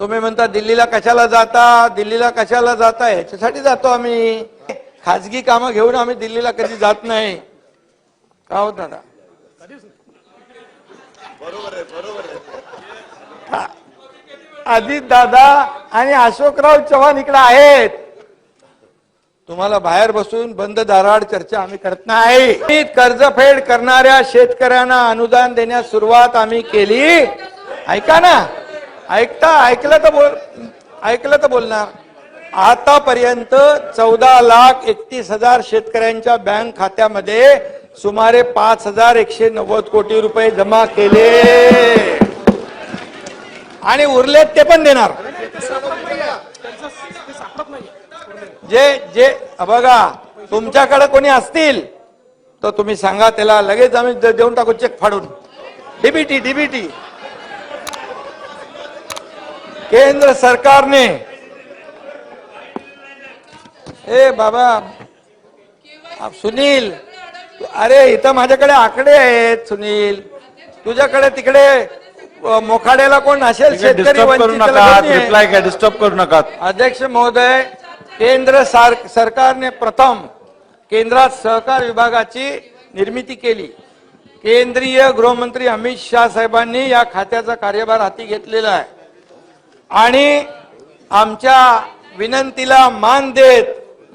तुम्ही म्हणता दिल्लीला कशाला जाता? दिल्लीला कशाला जाता? याच्यासाठी जातो आम्ही. खाजगी कामं घेऊन आम्ही दिल्लीला कधी जात नाही. का हो दादा? अजित दादा आणि अशोकराव चव्हाण इकडे आहेत. तुम्हाला बाहेर बसून बंद दाराड चर्चा आम्ही करत नाही. कर्जफेड करणाऱ्या शेतकऱ्यांना अनुदान देण्यास सुरुवात आम्ही केली. ऐका ना. ऐकता ऐकलं तर बोल ऐकलं तर बोलणार. आतापर्यंत चौदा लाख एकतीस हजार शेतकऱ्यांच्या बँक खात्यामध्ये सुमारे पाच हजार एकशे नव्वद कोटी रुपये जमा केले. आणि उरलेत ते पण देणार. जे जे बघा तुमच्याकडे कोणी असतील तर तुम्ही सांगा त्याला लगेच आम्ही देऊन टाकू चेक फाडून. DBT DBT. केंद्र सरकारने. ए बाबा. आप सुनील. अरे इथं माझ्याकडे आकडे आहेत सुनील. तुझ्याकडे तिकडे मोखाड्याला कोण असेल शेतकरी डिस्टर्ब करू नका? रिप्लाय डिस्टर्ब करू अध्यक्ष महोदय केंद्र सार- सरकारने प्रथम केंद्रात सहकार विभागाची निर्मिती केली. केंद्रीय गृहमंत्री अमित शाह साहेबांनी या खात्याचा कार्यभार हाती घेतलेला आहे. आणि आमच्या विनंतीला मान देत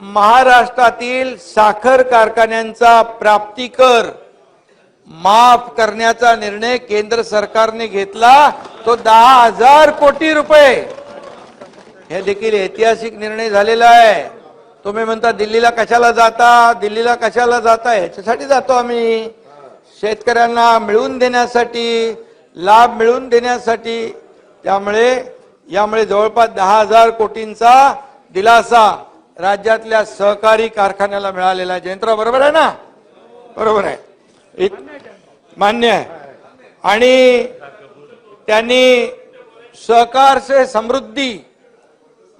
महाराष्ट्रातील साखर कारखान्यांचा प्राप्तिकर माफ करण्याचा निर्णय केंद्र सरकारने घेतला. तो दहा हजार कोटी रुपये. हे देखील ऐतिहासिक निर्णय झालेला आहे. तुम्ही म्हणता दिल्लीला कशाला जाता? दिल्लीला कशाला जाता? याच्यासाठी जातो आम्ही. शेतकऱ्यांना मिळवून देण्यासाठी लाभ मिळवून देण्यासाठी. त्यामुळे यामुळे जवळपास दहा हजार कोटींचा दिलासा राज्यातल्या सहकारी कारखान्याला मिळालेला आहे. जयंतराव बरोबर आहे ना? बरोबर आहे. मान्य आहे. आणि त्यांनी सहकार से समृद्धी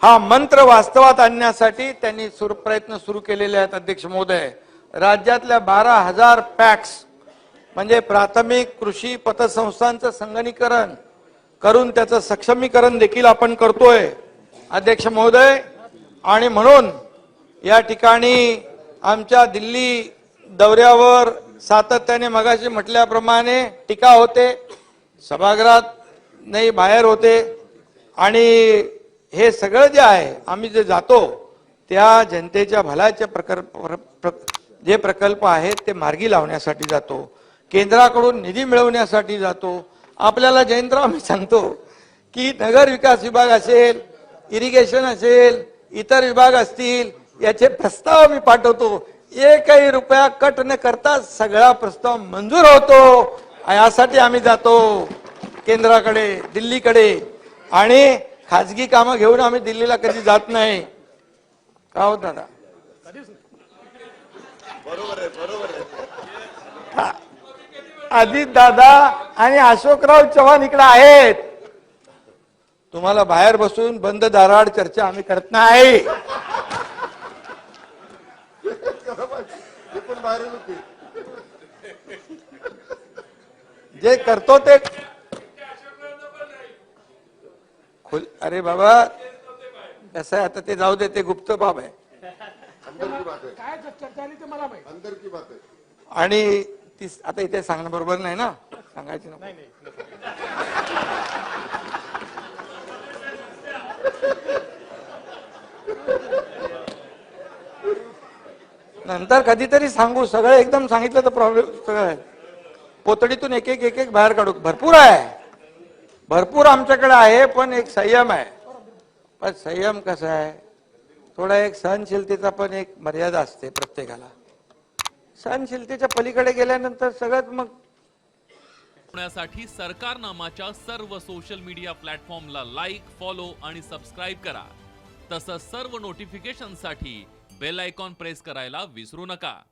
हा मंत्र वास्तवात आणण्यासाठी त्यांनी सुर प्रयत्न सुरू केलेले आहेत अध्यक्ष महोदय. राज्यातल्या बारा हजार पॅक्स म्हणजे प्राथमिक कृषी पतसंस्थांचं संगणीकरण करून त्याचं सक्षमीकरण देखील आपण करतोय. अध्यक्ष महोदय आणि म्हणून या ठिकाणी आमच्या दिल्ली दौऱ्यावर सातत्याने मगाशी म्हटल्याप्रमाणे टीका होते सभागृहात नाही बाहेर होते. आणि हे सगळं जे आहे आम्ही जे जातो त्या जनतेच्या भल्याचे प्रकल्प प्र- प्र- जे प्रकल्प आहेत ते मार्गी लावण्यासाठी जातो. केंद्राकडून निधी मिळवण्यासाठी जातो. आपल्याला जयंतराव मी सांगतो की नगर विकास विभाग असेल इरिगेशन असेल इतर विभाग असतील याचे प्रस्ताव मी पाठवतो. एकही रुपया कट न करता सगळा प्रस्ताव मंजूर होतो यासाठी आम्ही जातो केंद्राकडे दिल्लीकडे. आणि खाजगी कामं घेऊन आम्ही दिल्लीला कधी जात नाही. का हो दादा? अजित दादा आणि अशोकराव चव्हाण इकडे आहेत. तुम्हाला बाहेर बसून बंद दाराड चर्चा आम्ही करत नाही. जे करतो ते खुल अरे बाबा कसं आहे आता ते जाऊ दे ते गुप्त बाब आहे. काय चर्चा झाली ते मला माहिती. आणि ती आता इथे सांगणं बरोबर नाही ना? सांगायची नको. नंतर कधीतरी सांगू. सगळं एकदम सांगितलं तर प्रॉब्लेम सगळं आहे. पोतडीतून एक एक एक एक बाहेर काढू. भरपूर आहे. भरपूर आमच्याकडे आहे पण एक संयम आहे. पण संयम कसा आहे? थोडा एक सहनशीलतेचा पण एक मर्यादा असते प्रत्येकाला. सहनशीलतेच्या पलीकडे गेल्यानंतर सगळ्यात मग होण्यासाठी सरकार नामाच्या सर्व सोशल मीडिया प्लॅटफॉर्मला लाईक फॉलो आणि सबस्क्राईब करा. तसंच सर्व नोटिफिकेशनसाठी बेल आयकॉन प्रेस करायला विसरू नका.